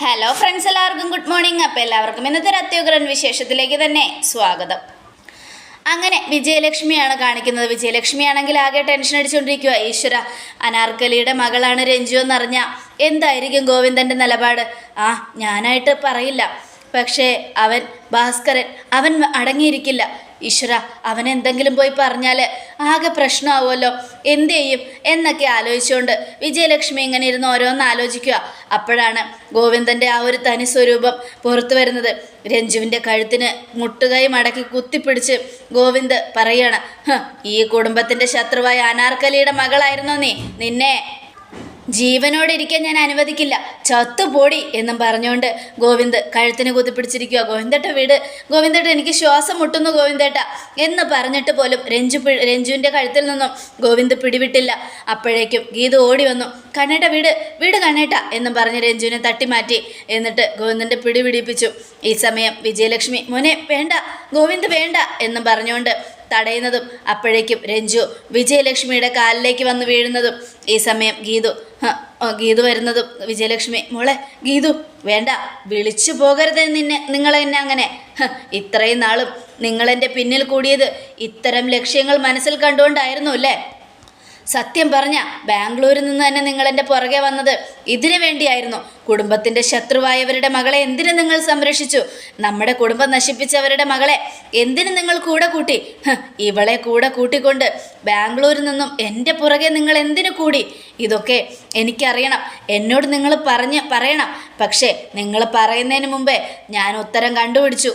Hello friends എല്ലാവർക്കും good morning അപ്പോൾ എല്ലാവർക്കും ഇന്നത്തെ ഒരു അത്യുഗ്രൻ വിശേഷത്തിലേക്ക് തന്നെ സ്വാഗതം. അങ്ങനെ വിജയലക്ഷ്മിയാണ് കാണിക്കുന്നത്. വിജയലക്ഷ്മിയാണെങ്കിൽ ആകെ ടെൻഷൻ അടിച്ചുകൊണ്ടിരിക്കുക ഈശ്വര അനാർക്കലിയുടെ മകളാണ് രഞ്ജു എന്നറിഞ്ഞ എന്തായിരിക്കും ഗോവിന്ദന്റെ നിലപാട്? ആ ഞാനായിട്ട് പറയില്ല. പക്ഷേ അവൻ ഭാസ്കരൻ അവൻ അടങ്ങിയിരിക്കില്ല. ഈശ്വര അവൻ എന്തെങ്കിലും പോയി പറഞ്ഞാൽ ആകെ പ്രശ്നമാവുമല്ലോ. എന്ത് ചെയ്യും? എന്നൊക്കെ ആലോചിച്ചുകൊണ്ട് വിജയലക്ഷ്മി ഇങ്ങനെ ഇരുന്ന് ഓരോന്ന് ആലോചിക്കുക അപ്പോഴാണ് ഗോവിന്ദന്റെ ആ ഒരു തനി സ്വരൂപം പുറത്തു വരുന്നത്. രഞ്ജുവിന്റെ കഴുത്തിന് മുട്ടുകൈ മടക്കി കുത്തിപ്പിടിച്ച് ഗോവിന്ദ് പറയാണ് "ഹ്, ഈ കുടുംബത്തിന്റെ ശത്രുവായ അനാർക്കലിയുടെ മകളായിരുന്നോ നീ. നിന്നെ ജീവനോടെ ഇരിക്കാൻ ഞാൻ അനുവദിക്കില്ല. ചത്തുപോടി എന്നും പറഞ്ഞുകൊണ്ട് ഗോവിന്ദ് കഴുത്തിന് കുത്തിപ്പിടിച്ചിരിക്കുക ഗോവിന്ദേട്ട വീട്. ഗോവിന്ദേട്ട എനിക്ക് ശ്വാസം മുട്ടുന്നു ഗോവിന്ദേട്ട എന്ന് പറഞ്ഞിട്ട് പോലും രഞ്ജു രഞ്ജുവിന്റെ കഴുത്തിൽ നിന്നും ഗോവിന്ദ് പിടിവിട്ടില്ല. അപ്പോഴേക്കും ഗീത ഓടി വന്നു. കണ്ണേട്ട വീട്. വീട് കണ്ണേട്ട എന്നും പറഞ്ഞ് രഞ്ജുവിനെ തട്ടിമാറ്റി എന്നിട്ട് ഗോവിന്ദന്റെ പിടി പിടിപ്പിച്ചു ഈ സമയം വിജയലക്ഷ്മി മോനെ വേണ്ട. ഗോവിന്ദ് വേണ്ട എന്നും പറഞ്ഞുകൊണ്ട് തടയുന്നതും അപ്പോഴേക്കും രഞ്ജു വിജയലക്ഷ്മിയുടെ കാലിലേക്ക് വന്ന് വീഴുന്നതും ഈ സമയം ഗീതു "ഹ, ഗീതു വരുന്നതും വിജയലക്ഷ്മി മോളെ ഗീതു വേണ്ട വിളിച്ചു പോകരുത് നിന്നെ നിങ്ങൾ എന്നെ അങ്ങനെ. ഇത്രയും നാളും നിങ്ങളെന്റെ പിന്നിൽ കൂടിയത് ഇത്തരം ലക്ഷ്യങ്ങൾ മനസ്സിൽ കണ്ടുകൊണ്ടായിരുന്നു അല്ലേ? സത്യം പറഞ്ഞ ബാംഗ്ലൂരിൽ നിന്ന് തന്നെ നിങ്ങൾ എന്റെ പുറകെ വന്നത്. ഇതിനു വേണ്ടിയായിരുന്നു. കുടുംബത്തിന്റെ ശത്രുവായവരുടെ മകളെ എന്തിനു നിങ്ങൾ സംരക്ഷിച്ചു? നമ്മുടെ കുടുംബം നശിപ്പിച്ചവരുടെ മകളെ എന്തിനു നിങ്ങൾ കൂടെ കൂട്ടി? ഇവളെ കൂടെ കൂട്ടിക്കൊണ്ട് ബാംഗ്ലൂരിൽ നിന്നും എന്റെ പുറകെ നിങ്ങൾ എന്തിനു കൂടി? ഇതൊക്കെ എനിക്കറിയണം. എന്നോട് നിങ്ങൾ പറഞ്ഞ് പറയണം. പക്ഷേ നിങ്ങൾ പറയുന്നതിന് മുമ്പേ ഞാൻ ഉത്തരം കണ്ടുപിടിച്ചു.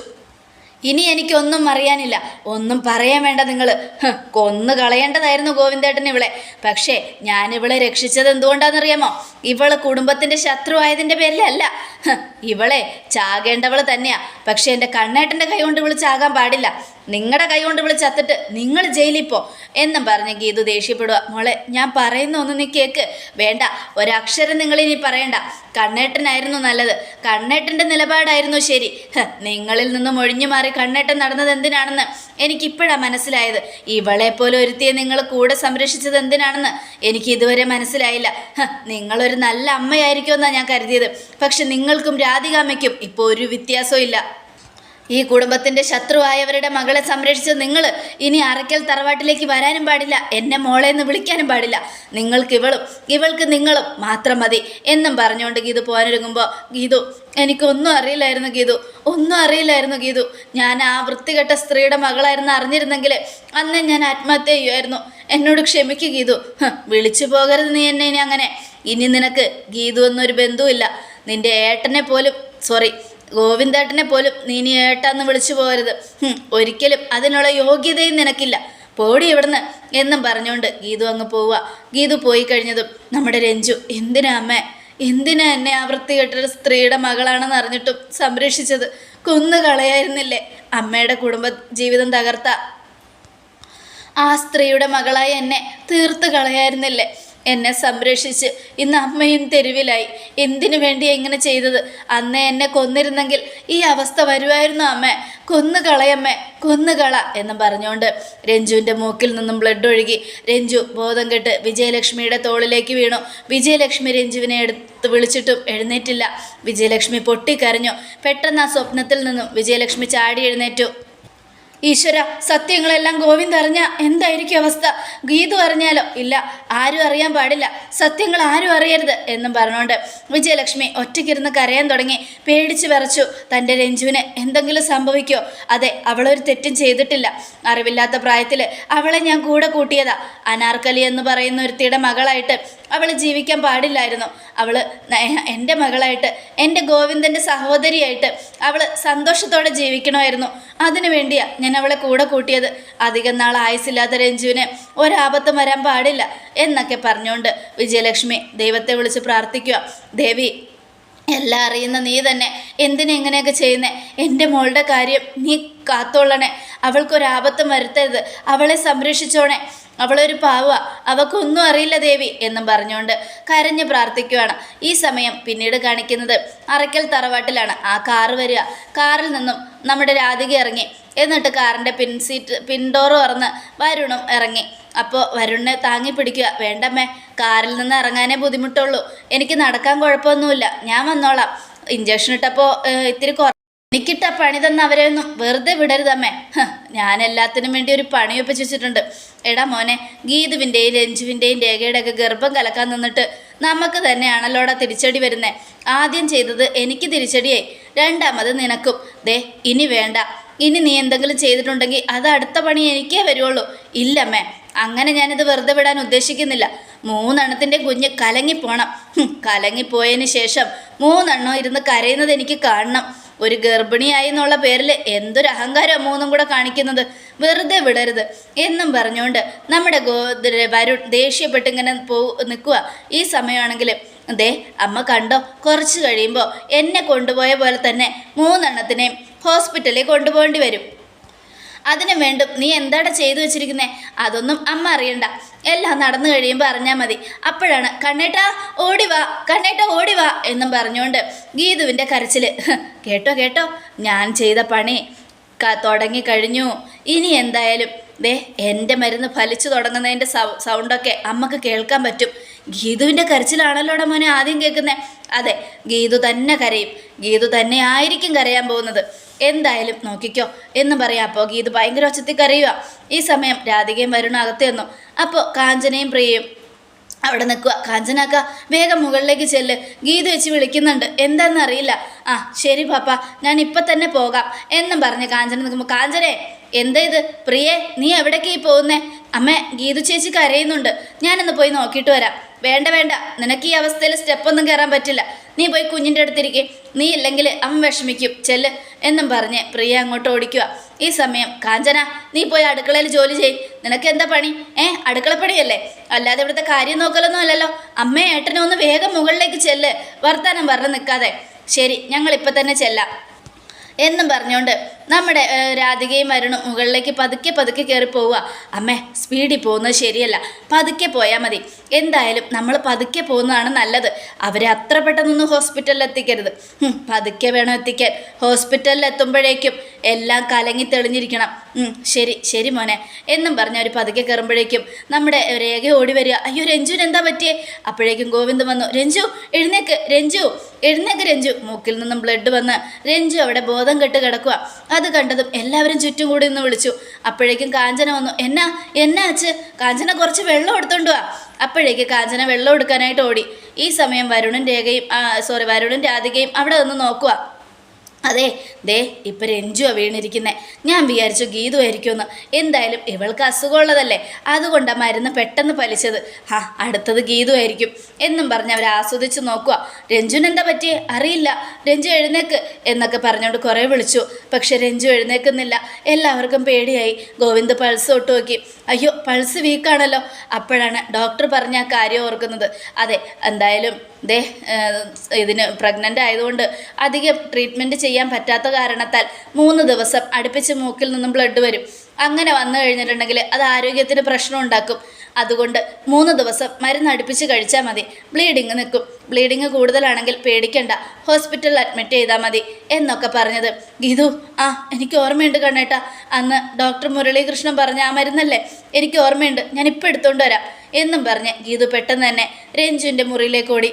ഇനി എനിക്കൊന്നും അറിയാനില്ല. ഒന്നും പറയാൻ വേണ്ട നിങ്ങൾ കൊന്നു കളയേണ്ടതായിരുന്നു ഗോവിന്ദേട്ടൻ ഇവളെ. പക്ഷേ ഞാൻ ഇവളെ രക്ഷിച്ചത് എന്തുകൊണ്ടാണെന്നറിയാമോ? ഇവൾ കുടുംബത്തിന്റെ ശത്രു ആയതിന്റെ പേരിലല്ല ഇവളെ ചാകേണ്ടവൾ തന്നെയാ. പക്ഷേ എന്റെ കണ്ണേട്ടന്റെ കൈ കൊണ്ട് ഇവൾ ചാകാൻ പാടില്ല. നിങ്ങളുടെ കൈ കൊണ്ട് ഇവൾ ചത്തിട്ട് നിങ്ങൾ ജയിലിൽ പോ എന്നും പറഞ്ഞ് ഗീതു ദേഷ്യപ്പെടുക മോളെ ഞാൻ പറയുന്ന ഒന്ന് നീ കേക്ക്. വേണ്ട ഒരക്ഷരം നിങ്ങൾ ഇനി പറയണ്ട. കണ്ണേട്ടനായിരുന്നു നല്ലത്. കണ്ണേട്ടന്റെ നിലപാടായിരുന്നു ശരി. നിങ്ങളിൽ നിന്നും ഒഴിഞ്ഞു മാറി കണ്ണേട്ടൻ നടന്നത് എന്തിനാണെന്ന് എനിക്കിപ്പോഴാണ് മനസ്സിലായത്. ഇവളെ പോലെ ഒരുത്തിയെ നിങ്ങൾ കൂടെ സംരക്ഷിച്ചത് എന്തിനാണെന്ന് എനിക്ക് ഇതുവരെ മനസ്സിലായില്ല. നിങ്ങളൊരു നല്ല അമ്മയായിരിക്കുമെന്നാണ് ഞാൻ കരുതിയത്. പക്ഷെ നിങ്ങൾക്കും രാധികാമ്മയ്ക്കും ഇപ്പോൾ ഒരു വ്യത്യാസവും ഇല്ല. ഈ കുടുംബത്തിന്റെ ശത്രുവായവരുടെ മകളെ സംരക്ഷിച്ച് നിങ്ങൾ ഇനി അറയ്ക്കൽ തറവാട്ടിലേക്ക് വരാനും പാടില്ല. എന്നെ മോളെ എന്ന് വിളിക്കാനും പാടില്ല. നിങ്ങൾക്ക് ഇവളും ഇവൾക്ക് നിങ്ങളും മാത്രം മതി എന്നും പറഞ്ഞുകൊണ്ട് ഗീതു പോകാനൊരുങ്ങുമ്പോൾ ഗീതു എനിക്കൊന്നും അറിയില്ലായിരുന്നു ഗീതു. ഒന്നും അറിയില്ലായിരുന്നു ഗീതു. ഞാൻ ആ വൃത്തികെട്ട സ്ത്രീയുടെ മകളായിരുന്നു അറിഞ്ഞിരുന്നെങ്കിൽ അന്ന് ഞാൻ ആത്മഹത്യ ചെയ്യുമായിരുന്നു എന്നോട് ക്ഷമിക്കു ഗീതു. വിളിച്ചു പോകരുത് നീ എന്നെ ഇനി അങ്ങനെ. ഇനി നിനക്ക് ഗീതു എന്നൊരു ബന്ധുവില്ല. നിന്റെ ഏട്ടനെ പോലും സോറി ഗോവിന്ദേട്ടനെ പോലും നീനി ഏട്ടാന്ന് വിളിച്ചു പോകരുത്. ഒരിക്കലും അതിനുള്ള യോഗ്യതയും നിനക്കില്ല. പോടി ഇവിടുന്ന് എന്നും പറഞ്ഞുകൊണ്ട് ഗീതു അങ്ങ് പോവുക. ഗീതു പോയി കഴിഞ്ഞതും നമ്മുടെ രഞ്ജു എന്തിനാ അമ്മേ? എന്തിനാ എന്നെ ആ വൃത്തികെട്ടൊരു സ്ത്രീയുടെ മകളാണെന്ന് അറിഞ്ഞിട്ടും സംരക്ഷിച്ചത്? കൊന്നു കളയായിരുന്നില്ലേ? അമ്മയുടെ കുടുംബ ജീവിതം തകർത്ത. ആ സ്ത്രീയുടെ മകളായി എന്നെ തീർത്ത് കളയായിരുന്നില്ലേ? എന്നെ സംരക്ഷിച്ച് ഇന്ന് അമ്മയും തെരുവിലായി. എന്തിനു വേണ്ടി എങ്ങനെ ചെയ്തത്? അന്നേ എന്നെ കൊന്നിരുന്നെങ്കിൽ ഈ അവസ്ഥ വരുമായിരുന്നു അമ്മേ. കൊന്നുകളയമ്മേ കൊന്നുകള കൊന്നു കള എന്നും പറഞ്ഞുകൊണ്ട് രഞ്ജുവിന്റെ മൂക്കിൽ നിന്നും ബ്ലഡ് ഒഴുകി രഞ്ജു ബോധം കെട്ട് വിജയലക്ഷ്മിയുടെ തോളിലേക്ക് വീണു. വിജയലക്ഷ്മി രഞ്ജുവിനെ എടുത്ത് വിളിച്ചിട്ടും എഴുന്നേറ്റില്ല. വിജയലക്ഷ്മി പൊട്ടിക്കരഞ്ഞു. പെട്ടെന്ന് ആ സ്വപ്നത്തിൽ നിന്നും വിജയലക്ഷ്മി ചാടി എഴുന്നേറ്റു. ഈശ്വര സത്യങ്ങളെല്ലാം ഗോവിന്ദ് അറിഞ്ഞാൽ എന്തായിരിക്കും അവസ്ഥ? ഗീതു അറിഞ്ഞാലോ? ഇല്ല ആരും അറിയാൻ പാടില്ല. സത്യങ്ങൾ ആരും അറിയരുത് എന്നും പറഞ്ഞുകൊണ്ട് വിജയലക്ഷ്മി ഒറ്റയ്ക്കിരുന്ന് കരയാൻ തുടങ്ങി. പേടിച്ചു വിറച്ചു തന്റെ രഞ്ജുവിന് എന്തെങ്കിലും സംഭവിക്കോ? അതെ അവളൊരു തെറ്റും ചെയ്തിട്ടില്ല. അറിവില്ലാത്ത പ്രായത്തിൽ അവളെ ഞാൻ കൂടെ കൂട്ടിയതാ. അനാർക്കലി എന്ന് പറയുന്ന ഒരുത്തിയുടെ മകളായിട്ട് അവൾ ജീവിക്കാൻ പാടില്ലായിരുന്നു. അവൾ എന്റെ മകളായിട്ട് എന്റെ ഗോവിന്ദന്റെ സഹോദരിയായിട്ട് അവൾ സന്തോഷത്തോടെ ജീവിക്കണമായിരുന്നു. അതിനു വേണ്ടിയാണ് ഞാൻ അവളെ കൂടെ കൂട്ടിയത്. അധികം നാൾ ആയുസില്ലാത്ത രഞ്ജുവിന് ഒരാപത്തും വരാൻ പാടില്ല എന്നൊക്കെ പറഞ്ഞുകൊണ്ട് വിജയലക്ഷ്മി ദൈവത്തെ വിളിച്ച് പ്രാർത്ഥിക്കുക ദേവി എല്ലാം അറിയുന്ന നീ തന്നെ. എന്തിനെ എങ്ങനെയൊക്കെ ചെയ്യുന്നേ? എന്റെ മോളുടെ കാര്യം നീ കാത്തോളണേ അവൾക്കൊരാപത്തും വരുത്തരുത്. അവളെ സംരക്ഷിച്ചോണേ. അവളൊരു പാവ അവക്കൊന്നും അറിയില്ല ദേവി എന്നും പറഞ്ഞുകൊണ്ട് കരഞ്ഞു പ്രാർത്ഥിക്കുവാണ്. ഈ സമയം പിന്നീട് കാണിക്കുന്നത് അറയ്ക്കൽ തറവാട്ടിലാണ്. ആ കാറ് വരിക. കാറിൽ നിന്നും നമ്മുടെ രാധിക ഇറങ്ങി. എന്നിട്ട് കാറിന്റെ പിൻസീറ്റ് പിൻഡോർ പിൻ തുറന്ന് വരുണും ഇറങ്ങി. അപ്പോൾ വരുണിനെ താങ്ങി പിടിക്കുക. വേണ്ടമ്മേ കാറിൽ നിന്ന് ഇറങ്ങാനേ ബുദ്ധിമുട്ടുള്ളൂ. എനിക്ക് നടക്കാൻ കുഴപ്പമൊന്നുമില്ല. ഞാൻ വന്നോളാം. ഇഞ്ചക്ഷൻ ഇട്ടപ്പോൾ ഇത്തിരി കുറ എനിക്കിട്ട പണി തന്ന അവരെ ഒന്നും വെറുതെ വിടരുതമ്മേ. ഞാൻ എല്ലാത്തിനും വേണ്ടി ഒരു പണി ഒപ്പിച്ചിട്ടുണ്ട്. എടാ മോനെ ഗീതുവിന്റെയും രഞ്ജുവിന്റെയും രേഖയുടെ ഒക്കെ ഗർഭം കലക്കാൻ നിന്നിട്ട് നമുക്ക് തന്നെയാണല്ലോടാ തിരിച്ചടി വരുന്നേ. ആദ്യം ചെയ്തത് എനിക്ക് തിരിച്ചടിയായി രണ്ടാമത് നിനക്കും. ദേ ഇനി വേണ്ട. ഇനി നീ എന്തെങ്കിലും ചെയ്തിട്ടുണ്ടെങ്കിൽ അത് അടുത്ത പണി എനിക്കേ വരുള്ളൂ ഇല്ലമ്മേ. അങ്ങനെ ഞാനിത് വെറുതെ വിടാൻ ഉദ്ദേശിക്കുന്നില്ല. മൂന്നെണ്ണത്തിന്റെ കുഞ്ഞ് കലങ്ങിപ്പോണം കലങ്ങിപ്പോയതിന് ശേഷം മൂന്നെണ്ണം ഇരുന്ന് കരയുന്നത് എനിക്ക് കാണണം. ഒരു ഗർഭിണിയായി എന്നുള്ള പേരിൽ എന്തൊരു അഹങ്കാരം മൂന്നും കൂടെ കാണിക്കുന്നത്? വെറുതെ വിടരുത്. എന്നും പറഞ്ഞുകൊണ്ട് നമ്മുടെ ഗോ വരുൺ ദേഷ്യപ്പെട്ട് ഇങ്ങനെ പോ നിൽക്കുക ഈ സമയമാണെങ്കിൽ ദേ അമ്മ കണ്ടോ? കുറച്ച് കഴിയുമ്പോൾ എന്നെ കൊണ്ടുപോയ പോലെ തന്നെ മൂന്നെണ്ണത്തിനെയും ഹോസ്പിറ്റലിൽ കൊണ്ടുപോകേണ്ടി വരും. അതിനു വേണ്ടും നീ എന്താടാ ചെയ്തു വെച്ചിരിക്കുന്നേ? അതൊന്നും അമ്മ അറിയണ്ട. എല്ലാം നടന്നു കഴിയുമ്പോൾ അറിഞ്ഞാൽ മതി. അപ്പോഴാണ് കണ്ണേട്ട ഓടിവാ കണ്ണേട്ട ഓടിവാ എന്നും പറഞ്ഞുകൊണ്ട് ഗീതുവിന്റെ കരച്ചിൽ കേട്ടോ കേട്ടോ ഞാൻ ചെയ്ത പണി തുടങ്ങിക്കഴിഞ്ഞു. ഇനി എന്തായാലും ദേ എന്റെ മരുന്ന് ഫലിച്ചു തുടങ്ങുന്നതിന്റെ സൗണ്ടൊക്കെ അമ്മയ്ക്ക് കേൾക്കാൻ പറ്റും. ഗീതുവിന്റെ കരച്ചിലാണല്ലോടെ മോനെ ആദ്യം കേൾക്കുന്നത് അതെ ഗീതു തന്നെ കരയും. ഗീതു തന്നെ ആയിരിക്കും കരയാൻ പോകുന്നത്. എന്തായാലും നോക്കിക്കോ എന്ന് പറയാം. അപ്പോൾ ഗീതു ഭയങ്കര ഒച്ചത്തിൽ കരയുക. ഈ സമയം രാധികയും വരുണ അകത്ത് വന്നു അപ്പോൾ കാഞ്ചനയും പ്രിയയും അവിടെ നിൽക്കുക. കാഞ്ചനാക്ക വേഗം മുകളിലേക്ക് ചെല്ല്. ഗീത വെച്ച് വിളിക്കുന്നുണ്ട്. എന്താണെന്ന് അറിയില്ല. ആ ശരി പാപ്പ ഞാൻ ഇപ്പം തന്നെ പോകാം. എന്നും പറഞ്ഞ് കാഞ്ചന നിൽക്കുമ്പോൾ കാഞ്ചനെ എന്താ ഇത്? പ്രിയേ നീ എവിടേക്കീ പോകുന്നേ? അമ്മ ഗീതു ചേച്ചി കരയുന്നുണ്ട്. ഞാനൊന്ന് പോയി നോക്കിയിട്ട് വരാം. വേണ്ട വേണ്ട. നിനക്ക് ഈ അവസ്ഥയിൽ സ്റ്റെപ്പൊന്നും കയറാൻ പറ്റില്ല. നീ പോയി കുഞ്ഞിന്റെ അടുത്തിരിക്കെ. നീ ഇല്ലെങ്കിൽ അമ്മ വിഷമിക്കും. ചെല്ല് എന്നും പറഞ്ഞ് പ്രിയ അങ്ങോട്ട് ഓടിക്കുക ഈ സമയം കാഞ്ചന നീ പോയി അടുക്കളയിൽ ജോലി ചെയ്. നിനക്ക് എന്താ പണി? ഏ അടുക്കളപ്പണിയല്ലേ? അല്ലാതെ ഇവിടുത്തെ കാര്യം നോക്കലൊന്നും അല്ലല്ലോ. അമ്മയെ ഏട്ടനും ഒന്ന് വേഗം മുകളിലേക്ക് ചെല്ല്. വർത്താനം പറഞ്ഞ് നിൽക്കാതെ. ശരി ഞങ്ങളിപ്പോൾ തന്നെ ചെല്ലാം. എന്നും പറഞ്ഞുകൊണ്ട് നമ്മുടെ രാധികയും വരുണും മുകളിലേക്ക് പതുക്കെ പതുക്കെ കയറി പോവുക. അമ്മേ സ്പീഡിൽ പോകുന്നത് ശരിയല്ല. പതുക്കെ പോയാൽ മതി. എന്തായാലും നമ്മൾ പതുക്കെ പോകുന്നതാണ് നല്ലത്. അവരെ അത്ര പെട്ടെന്നൊന്നും ഹോസ്പിറ്റലിൽ എത്തിക്കരുത്. പതുക്കെ വേണം എത്തിക്കാൻ. ഹോസ്പിറ്റലിൽ എത്തുമ്പോഴേക്കും എല്ലാം കലങ്ങി തെളിഞ്ഞിരിക്കണം. ശരി ശരി മോനെ. എന്നും പറഞ്ഞ് അവർ പതുക്കെ കയറുമ്പോഴേക്കും നമ്മുടെ രേഖ ഓടി വരിക. അയ്യോ രഞ്ജുവിന് എന്താ പറ്റിയേ? അപ്പോഴേക്കും ഗോവിന്ദ് വന്നു. രഞ്ജു എഴുന്നേക്ക് രഞ്ജു എഴുന്നേക്ക് രഞ്ജു. മൂക്കിൽ നിന്നും ബ്ലഡ് വന്ന് രഞ്ജു അവിടെ ബോധം കെട്ട് കിടക്കുക. അത് കണ്ടതും എല്ലാവരും ചുറ്റും കൂടി നിന്ന് വിളിച്ചു. അപ്പോഴേക്കും കാഞ്ചന വന്നു എന്നാ എന്നാ അച്ഛ കാഞ്ചന കുറച്ച് വെള്ളം എടുത്തോണ്ട് വാ. അപ്പോഴേക്ക് കാഞ്ചന വെള്ളം എടുക്കാനായിട്ട് ഓടി. ഈ സമയം വരുണും രേഖയും സോറി വരുണും രാധികയും അവിടെ നിന്ന് നോക്കുക അതെ ദേ ഇപ്പം രഞ്ജുവാണ് വീണിരിക്കുന്നത് ഞാൻ വിചാരിച്ചു ഗീതു ആയിരിക്കുമെന്ന്. എന്തായാലും ഇവൾക്ക് അസുഖമുള്ളതല്ലേ? അതുകൊണ്ടാണ് മരുന്ന് പെട്ടെന്ന് പലിച്ചത് ഹാ അടുത്തത് ഗീതു ആയിരിക്കും. എന്നും പറഞ്ഞ് അവർ ആസ്വദിച്ച് നോക്കുക രഞ്ജുവിന് എന്താ പറ്റിയേ അറിയില്ല. രഞ്ജു എഴുന്നേക്ക് എന്നൊക്കെ പറഞ്ഞുകൊണ്ട് കുറേ വിളിച്ചു. പക്ഷെ രഞ്ജു എഴുന്നേക്കുന്നില്ല. എല്ലാവർക്കും പേടിയായി. ഗോവിന്ദ് പൾസ് തൊട്ട് നോക്കി. അയ്യോ പൾസ് വീക്കാണല്ലോ. അപ്പോഴാണ് ഡോക്ടർ പറഞ്ഞ ആ കാര്യം ഓർക്കുന്നത്. അതെ എന്തായാലും ദേ ഇതിന് പ്രഗ്നന്റ് ആയതുകൊണ്ട് അധികം ട്രീറ്റ്മെന്റ് ചെയ്യാൻ പറ്റാത്ത കാരണത്താൽ മൂന്ന് ദിവസം അടുപ്പിച്ച് മൂക്കിൽ നിന്നും ബ്ലഡ് വരും. അങ്ങനെ വന്നു കഴിഞ്ഞിട്ടുണ്ടെങ്കിൽ അത് ആരോഗ്യത്തിന് പ്രശ്നം ഉണ്ടാക്കും. അതുകൊണ്ട് മൂന്ന് ദിവസം മരുന്ന് അടുപ്പിച്ച് കഴിച്ചാൽ മതി. ബ്ലീഡിങ് നിൽക്കും. ബ്ലീഡിങ് കൂടുതലാണെങ്കിൽ പേടിക്കണ്ട. ഹോസ്പിറ്റലിൽ അഡ്മിറ്റ് ചെയ്താൽ മതി എന്നൊക്കെ പറഞ്ഞത്. ഗീതു ആ എനിക്ക് ഓർമ്മയുണ്ട് കണ്ണേട്ടാ. അന്ന് ഡോക്ടർ മുരളീകൃഷ്ണൻ പറഞ്ഞ ആ മരുന്നല്ലേ? എനിക്ക് ഓർമ്മയുണ്ട്. ഞാൻ ഇപ്പം എടുത്തുകൊണ്ട് വരാം. എന്നും പറഞ്ഞ് ഗീതു പെട്ടെന്ന് തന്നെ രഞ്ജുവിന്റെ മുറിയിലേക്ക് ഓടി.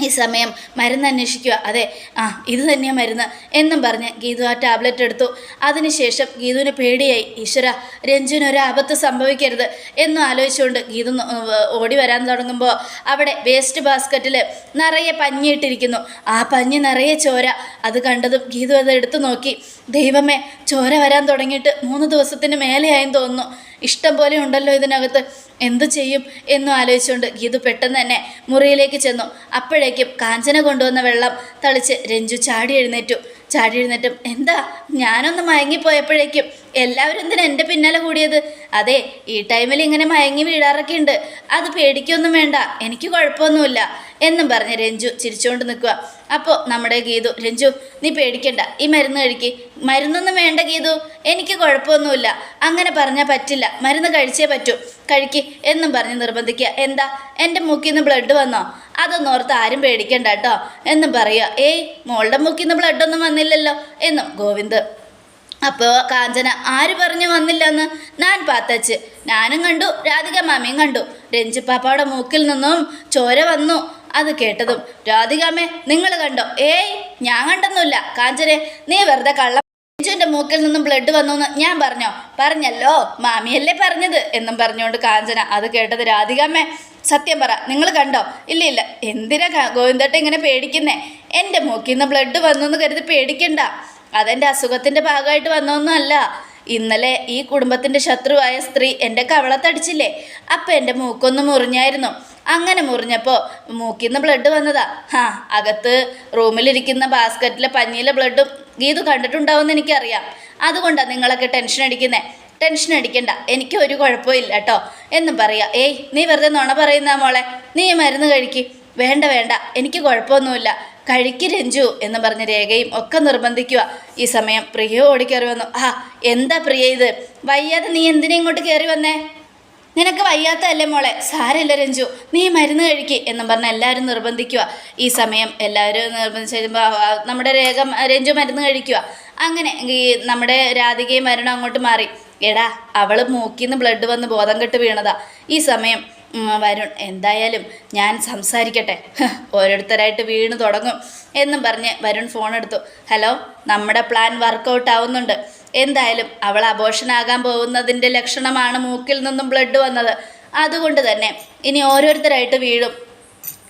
ഈ സമയം മരുന്ന് അന്വേഷിക്കുക. അതെ ആ ഇത് തന്നെയാണ് മരുന്ന് എന്നും പറഞ്ഞ് ഗീതു ആ ടാബ്ലറ്റ് എടുത്തു. അതിനുശേഷം ഗീതുവിന് പേടിയായി. ഈശ്വര രഞ്ജുവിന് ഒരു ആപത്ത് സംഭവിക്കരുത് എന്നും ആലോചിച്ചുകൊണ്ട് ഗീതു ഓടി വരാൻ തുടങ്ങുമ്പോൾ അവിടെ വേസ്റ്റ് ബാസ്ക്കറ്റിൽ നിറയെ പഞ്ഞിയിട്ടിരിക്കുന്നു ആ പഞ്ഞി നിറയെ ചോര. അത് കണ്ടതും ഗീതു അത് എടുത്തു നോക്കി. ദൈവമേ ചോര വരാൻ തുടങ്ങിയിട്ട് മൂന്ന് ദിവസത്തിന് മേലെയായെന്ന് തോന്നുന്നു. ഇഷ്ടം പോലെ ഉണ്ടല്ലോ ഇതിനകത്ത്. എന്തു ചെയ്യും എന്നും ആലോചിച്ചുകൊണ്ട് ഗീതു പെട്ടെന്ന് തന്നെ മുറിയിലേക്ക് ചെന്നു. അപ്പോഴേക്കും കാഞ്ചന കൊണ്ടുവന്ന വെള്ളം തളിച്ച് രഞ്ജു ചാടി എഴുന്നേറ്റു. ചാടി എഴുന്നേറ്റും എന്താ? ഞാനൊന്ന് മയങ്ങിപ്പോയപ്പോഴേക്കും എല്ലാവരും എന്തിനാ എന്റെ പിന്നാലെ കൂടിയത്? അതെ ഈ ടൈമിൽ ഇങ്ങനെ മയങ്ങി വീഴാറൊക്കെ ഉണ്ട്. അത് പേടിക്കൊന്നും വേണ്ട. എനിക്ക് കുഴപ്പമൊന്നുമില്ല എന്നും പറഞ്ഞ് രഞ്ജു ചിരിച്ചുകൊണ്ട് നിൽക്കുക. അപ്പോൾ നമ്മുടെ ഗീതു രഞ്ജു നീ പേടിക്കണ്ട. ഈ മരുന്ന് കഴിക്ക്. മരുന്നൊന്നും വേണ്ട ഗീതു. എനിക്ക് കുഴപ്പമൊന്നുമില്ല. അങ്ങനെ പറഞ്ഞാൽ പറ്റില്ല. മരുന്ന് കഴിച്ചേ പറ്റൂ. കഴിക്ക് എന്നും പറഞ്ഞ് നിർബന്ധിക്കുക. എന്താ? എന്റെ മൂക്കിൽ നിന്ന് ബ്ലഡ് വന്നോ? അതൊന്നും ഓർത്ത് ആരും പേടിക്കണ്ട കേട്ടോ. എന്നും പറയുക ഏയ് മോളുടെ മൂക്കിൽ നിന്ന് ബ്ലഡൊന്നും വന്നില്ലല്ലോ എന്നും ഗോവിന്ദ്. അപ്പോൾ കാഞ്ചന ആര് പറഞ്ഞു വന്നില്ലെന്ന്? ഞാൻ പാത്തച്ച്. ഞാനും കണ്ടു രാധിക മാമിയും കണ്ടു. രഞ്ജു പാപ്പയുടെ മൂക്കിൽ നിന്നും ചോര വന്നു അത് കേട്ടതും. രാധികാമേ നിങ്ങൾ കണ്ടോ? ഏയ് ഞാൻ കണ്ടൊന്നുമില്ല. കാഞ്ചനെ നീ വെറുതെ കള്ളം രഞ്ജുവിന്റെ മൂക്കിൽ നിന്നും ബ്ലഡ് വന്നു എന്ന് ഞാൻ പറഞ്ഞോ? പറഞ്ഞല്ലോ. മാമിയല്ലേ പറഞ്ഞത്? എന്നും പറഞ്ഞുകൊണ്ട് കാഞ്ചന അത് കേട്ടത് രാധികാമ്മേ സത്യം പറ നിങ്ങൾ കണ്ടോ? ഇല്ല ഇല്ല. എന്തിനാ ഗോവിന്ദട്ട ഇങ്ങനെ പേടിക്കുന്നേ? എന്റെ മൂക്കിൽ നിന്ന് ബ്ലഡ് വന്നു എന്ന് കരുതി പേടിക്കണ്ട. അതെന്റെ അസുഖത്തിന്റെ ഭാഗമായിട്ട് വന്നൊന്നും അല്ല ഇന്നലെ ഈ കുടുംബത്തിന്റെ ശത്രുവായ സ്ത്രീ എന്റെ കവളത്തടിച്ചില്ലേ? അപ്പം എന്റെ മൂക്കൊന്ന് മുറിഞ്ഞായിരുന്നു. അങ്ങനെ മുറിഞ്ഞപ്പോൾ മൂക്കിൽ നിന്ന് ബ്ലഡ് വന്നതാ. ഹാ അകത്ത് റൂമിലിരിക്കുന്ന ബാസ്ക്കറ്റിലെ പഞ്ഞിയിലെ ബ്ലഡും ഗീതു കണ്ടിട്ടുണ്ടാവുമെന്ന് എനിക്കറിയാം. അതുകൊണ്ടാണ് നിങ്ങളൊക്കെ ടെൻഷൻ അടിക്കുന്നത് ടെൻഷൻ അടിക്കണ്ട. എനിക്ക് ഒരു കുഴപ്പമില്ല കേട്ടോ. എന്നും പറയാം ഏയ് നീ വെറുതെ നുണ പറയുന്ന മോളെ. നീ മരുന്ന് കഴിക്ക്. വേണ്ട വേണ്ട. എനിക്ക് കുഴപ്പമൊന്നുമില്ല. കഴിക്ക് രഞ്ജു എന്ന് പറഞ്ഞ രേഖയും ഒക്കെ നിർബന്ധിക്കുക ഈ സമയം പ്രിയ ഓടിക്കയറി വന്നു. ആ എന്താ പ്രിയ ഇത്? വയ്യാതെ നീ എന്തിനെ ഇങ്ങോട്ട് കയറി വന്നേ? നിനക്ക് വയ്യാത്തതല്ലേ മോളെ? സാരമില്ല രഞ്ജു. നീ മരുന്ന് കഴിക്ക് എന്നും പറഞ്ഞ് എല്ലാവരും നിർബന്ധിക്കുക ഈ സമയം എല്ലാവരും നിർബന്ധിച്ച് കഴിയുമ്പോൾ നമ്മുടെ രേഖ രഞ്ജു മരുന്ന് കഴിക്കുക അങ്ങനെ ഈ നമ്മുടെ രാധികയും മരണം അങ്ങോട്ട് മാറി. എടാ അവൾ മൂക്കിന്ന് ബ്ലഡ് വന്ന് ബോധം കെട്ട് വീണതാ. ഈ സമയം വരുൺ എന്തായാലും ഞാൻ സംസാരിക്കട്ടെ. ഓരോരുത്തരായിട്ട് വീണ് തുടങ്ങും എന്നും പറഞ്ഞ് വരുൺ ഫോൺ എടുത്തു. ഹലോ നമ്മുടെ പ്ലാൻ വർക്കൗട്ട് ആവുന്നുണ്ട്. എന്തായാലും അവൾ അബോഷനാകാൻ പോകുന്നതിന്റെ ലക്ഷണമാണ് മൂക്കിൽ നിന്നും ബ്ലഡ് വന്നത്. അതുകൊണ്ട് തന്നെ ഇനി ഓരോരുത്തരായിട്ട് വീഴും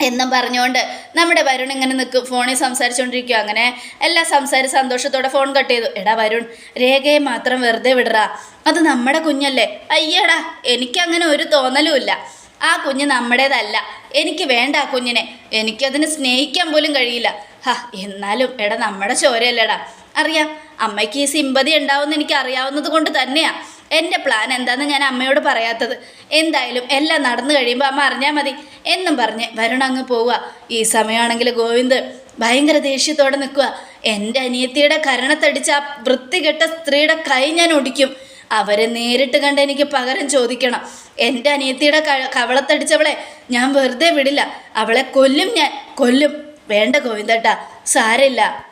എന്നും പറഞ്ഞുകൊണ്ട് നമ്മുടെ വരുൺ ഇങ്ങനെ നിൽക്കും. ഫോണിൽ സംസാരിച്ചുകൊണ്ടിരിക്കുക അങ്ങനെ എല്ലാം സംസാരിച്ച് സന്തോഷത്തോടെ ഫോൺ കട്ട് ചെയ്തു. എടാ വരുൺ രേഖയെ മാത്രം വെറുതെ വിടറാ. അത് നമ്മുടെ കുഞ്ഞല്ലേ. അയ്യടാ എനിക്കങ്ങനെ ഒരു തോന്നലുമില്ല ആ കുഞ്ഞ് നമ്മുടേതല്ല. എനിക്ക് വേണ്ട ആ കുഞ്ഞിനെ. എനിക്കതിനെ സ്നേഹിക്കാൻ പോലും കഴിയില്ല. ഹാ എന്നാലും എടാ നമ്മുടെ ചോരയല്ലേടാ. അറിയാം അമ്മയ്ക്ക് ഈ സിമ്പതി ഉണ്ടാവുമെന്ന് എനിക്ക് അറിയാവുന്നത് കൊണ്ട് തന്നെയാണ് എന്റെ പ്ലാൻ എന്താണെന്ന് ഞാൻ അമ്മയോട് പറയാത്തത്. എന്തായാലും എല്ലാം നടന്നു കഴിയുമ്പോൾ അമ്മ അറിഞ്ഞാൽ മതി. എന്നും പറഞ്ഞ് വരുൺ അങ്ങ് പോവുക. ഈ സമയമാണെങ്കിൽ ഗോവിന്ദ് ഭയങ്കര ദേഷ്യത്തോടെ നിൽക്കുക. എന്റെ അനിയത്തിയുടെ കരണത്തടിച്ച ആ വൃത്തികെട്ട സ്ത്രീയുടെ കൈ ഞാൻ ഒടിക്കും. അവരെ നേരിട്ട് കണ്ട് എനിക്ക് പകരം ചോദിക്കണം. എന്റെ അനിയത്തിയുടെ കവളത്തടിച്ചവളെ ഞാൻ വെറുതെ വിടില്ല. അവളെ കൊല്ലും ഞാൻ. കൊല്ലും. വേണ്ട ഗോവിന്ദേട്ടാ. സാരമില്ല.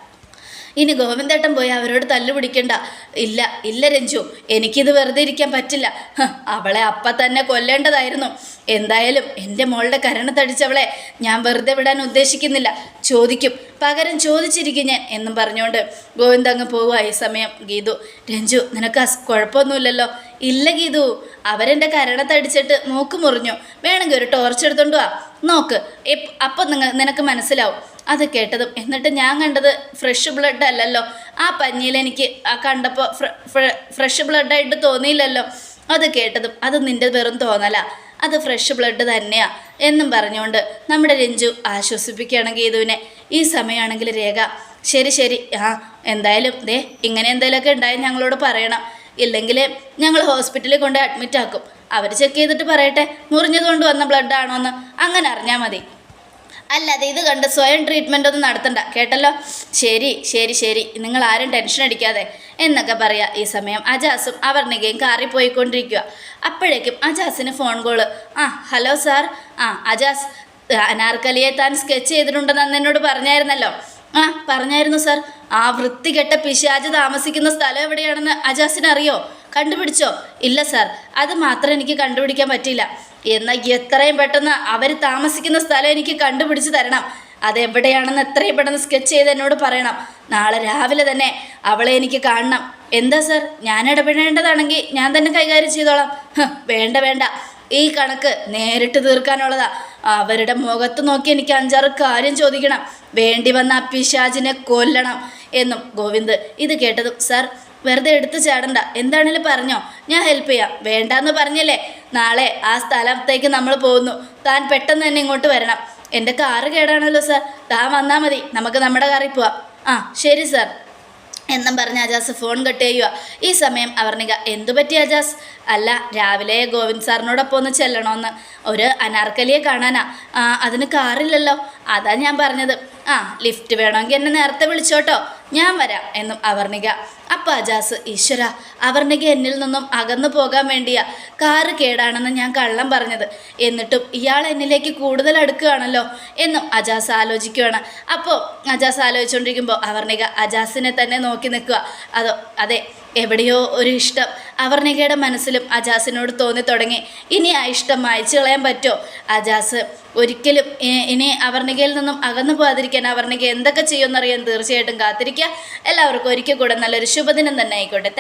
ഇനി ഗോവിന്ദേട്ടൻ പോയി അവരോട് തല്ലു പിടിക്കണ്ട. ഇല്ല ഇല്ല രഞ്ജു എനിക്കിത് വെറുതെ ഇരിക്കാൻ പറ്റില്ല. അവളെ അപ്പ തന്നെ കൊല്ലേണ്ടതായിരുന്നു. എന്തായാലും എന്റെ മോളുടെ കരണത്തടിച്ചവളെ ഞാൻ വെറുതെ വിടാൻ ഉദ്ദേശിക്കുന്നില്ല. ചോദിക്കും. പകരം ചോദിച്ചിരിക്കും ഞാൻ എന്നും പറഞ്ഞുകൊണ്ട്. ഗോവിന്ദ് അങ്ങ് പോവുക ഈ സമയം ഗീതു. രഞ്ജു നിനക്ക് കുഴപ്പമൊന്നുമില്ലല്ലോ? ഇല്ല ഗീതു. അവരെന്റെ കരണത്തടിച്ചിട്ട് മൂക്ക് മുറിഞ്ഞു. വേണമെങ്കിൽ ഒരു ടോർച്ച് എടുത്തോണ്ട് വാ. നോക്ക് അപ്പം നിങ്ങൾ നിനക്ക് മനസ്സിലാവും. അത് കേട്ടതും. എന്നിട്ട് ഞാൻ കണ്ടത് ഫ്രഷ് ബ്ലഡ് അല്ലല്ലോ. ആ പഞ്ഞിയിൽ എനിക്ക് ആ കണ്ടപ്പോൾ ഫ്രഷ് ബ്ലഡായിട്ട് തോന്നിയില്ലല്ലോ. അത് കേട്ടതും അത് നിന്റെ വെറും തോന്നല. അത് ഫ്രഷ് ബ്ലഡ് തന്നെയാ എന്നും പറഞ്ഞുകൊണ്ട് നമ്മുടെ രഞ്ജു ആശ്വസിപ്പിക്കുകയാണ് ഗീതുവിനെ. ഈ സമയമാണെങ്കിൽ രേഖ ശരി ശരി ആ എന്തായാലും ദേ ഇങ്ങനെ എന്തെങ്കിലുമൊക്കെ ഉണ്ടായി ഞങ്ങളോട് പറയണം. ഇല്ലെങ്കിൽ ഞങ്ങൾ ഹോസ്പിറ്റലിൽ കൊണ്ട് അഡ്മിറ്റ് ആക്കും. അവർ ചെക്ക് ചെയ്തിട്ട് പറയട്ടെ മുറിഞ്ഞതുകൊണ്ട് വന്ന ബ്ലഡ് ആണോ എന്ന് അങ്ങനെ അറിഞ്ഞാൽ മതി. അല്ലാതെ ഇത് കണ്ട് സ്വയം ട്രീറ്റ്മെന്റ് ഒന്നും നടത്തണ്ട. കേട്ടല്ലോ? ശരി ശരി ശരി. നിങ്ങൾ ആരും ടെൻഷൻ അടിക്കാതെ. എന്നൊക്കെ പറയാ ഈ സമയം. അജാസും അവർണികയും കാറി പോയിക്കൊണ്ടിരിക്കുക അപ്പോഴേക്കും അജാസിന് ഫോൺ കോൾ ആ ഹലോ സാർ ആ അജാസ് അനാർക്കലിയെ താൻ സ്കെച്ച് ചെയ്തിട്ടുണ്ടെന്ന് അന്ന് എന്നോട് പറഞ്ഞായിരുന്നല്ലോ. ആ പറഞ്ഞായിരുന്നു സാർ ആ വൃത്തികെട്ട പിശാജ് താമസിക്കുന്ന സ്ഥലം എവിടെയാണെന്ന് അജാസിന് അറിയോ കണ്ടുപിടിച്ചോ? ഇല്ല സാർ അത് മാത്രം എനിക്ക് കണ്ടുപിടിക്കാൻ പറ്റില്ല എന്നാൽ എത്രയും പെട്ടെന്ന് അവർ താമസിക്കുന്ന സ്ഥലം എനിക്ക് കണ്ടുപിടിച്ച് തരണം. അതെവിടെയാണെന്ന് എത്രയും പെട്ടെന്ന് സ്കെച്ച് ചെയ്ത് എന്നോട് പറയണം. നാളെ രാവിലെ തന്നെ അവളെ എനിക്ക് കാണണം. എന്താ സാർ ഞാൻ ഇടപെടേണ്ടതാണെങ്കിൽ ഞാൻ തന്നെ കൈകാര്യം ചെയ്തോളാം. വേണ്ട വേണ്ട. ഈ കണക്ക് നേരിട്ട് തീർക്കാനുള്ളതാ. അവരുടെ മുഖത്ത് നോക്കി എനിക്ക് അഞ്ചാറ് കാര്യം ചോദിക്കണം. വേണ്ടി വന്ന പിശാജിനെ കൊല്ലണം എന്നും. ഗോവിന്ദ് ഇത് കേട്ടതും സാർ വെറുതെ എടുത്ത് ചാടണ്ട. എന്താണേലും പറഞ്ഞോ. ഞാൻ ഹെൽപ്പ് ചെയ്യാം. വേണ്ടാന്ന് പറഞ്ഞല്ലേ? നാളെ ആ സ്ഥലത്തേക്ക് നമ്മൾ പോകുന്നു. താൻ പെട്ടെന്ന് തന്നെ ഇങ്ങോട്ട് വരണം. എന്റെ കാറ് കേടാണല്ലോ സാർ താൻ വന്നാൽ മതി. നമുക്ക് നമ്മുടെ കാറിൽ പോവാം. ആ ശരി സാർ എന്നും പറഞ്ഞ് അജാസ് ഫോൺ കട്ട് ചെയ്യുക ഈ സമയം അവർണിക എന്തു പറ്റി അജാസ്? അല്ല രാവിലെ ഗോവിന്ദ് സാറിനോടൊപ്പം ഒന്ന് ചെല്ലണമെന്ന് ഒരു അനാർക്കലിയെ കാണാനാ. അതിന് കാറില്ലല്ലോ. അതാ ഞാൻ പറഞ്ഞത്. ആ ലിഫ്റ്റ് വേണമെങ്കിൽ എന്നെ നേരത്തെ വിളിച്ചോട്ടോ. ഞാൻ വരാം എന്നും അവർണിക. അപ്പം അജാസ് ഈശ്വര അവർണിക എന്നിൽ നിന്നും അകന്നു പോകാൻ വേണ്ടിയാ കാറ് കേടാണെന്ന് ഞാൻ കള്ളം പറഞ്ഞത്. എന്നിട്ടും ഇയാൾ എന്നിലേക്ക് കൂടുതൽ അടുക്കുകയാണല്ലോ എന്നും അജാസ് ആലോചിക്കുകയാണ്. അപ്പോൾ അജാസ് ആലോചിച്ചുകൊണ്ടിരിക്കുമ്പോൾ അവർണിക അജാസിനെ തന്നെ നോക്കി നിൽക്കുക. അതോ അതെ എവിടെയോ ഒരു ഇഷ്ടം. അവർണികയുടെ മനസ്സിലും അജാസിനോട് തോന്നി തുടങ്ങി. ഇനി ആ ഇഷ്ടം മായച്ചു കളയാൻ പറ്റുമോ അജാസ് ഒരിക്കലും ഇനി അവർണികയിൽ നിന്നും അകന്നു പോകാതിരിക്കാൻ അവർണിക എന്തൊക്കെ ചെയ്യുമെന്നറിയാൻ തീർച്ചയായിട്ടും കാത്തിരിക്കുക. എല്ലാവർക്കും ഒരിക്കൽ കൂടെ നല്ലൊരു ശുഭദിനം തന്നെ ആയിക്കോട്ടെ.